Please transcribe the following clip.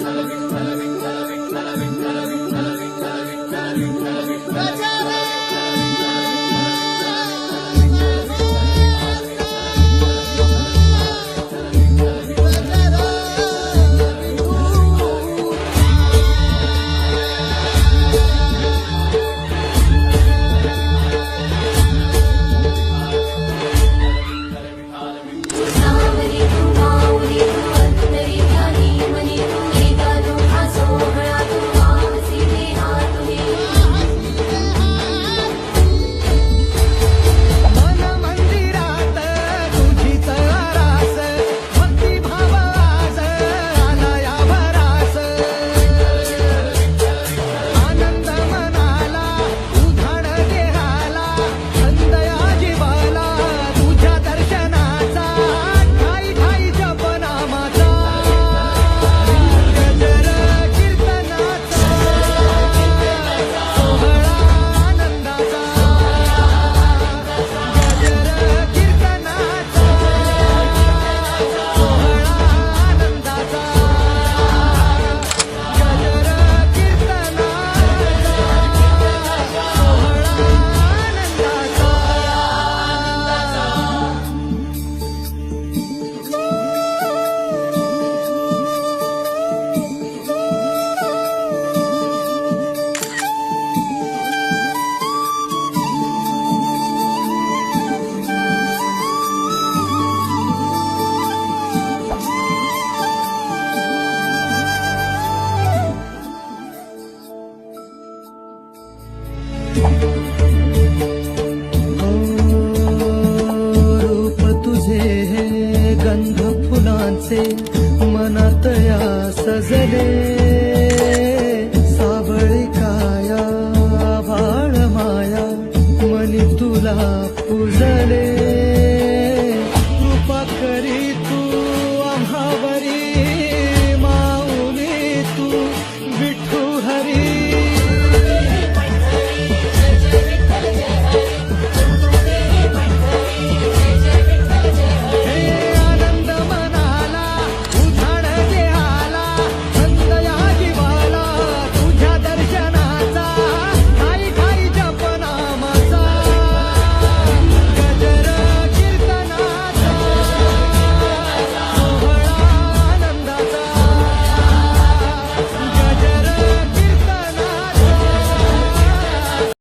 love you रूप तुझे गंध फुलांचे मनात या सजले। सावळी काया बाळ माया मनी तुला पुजले।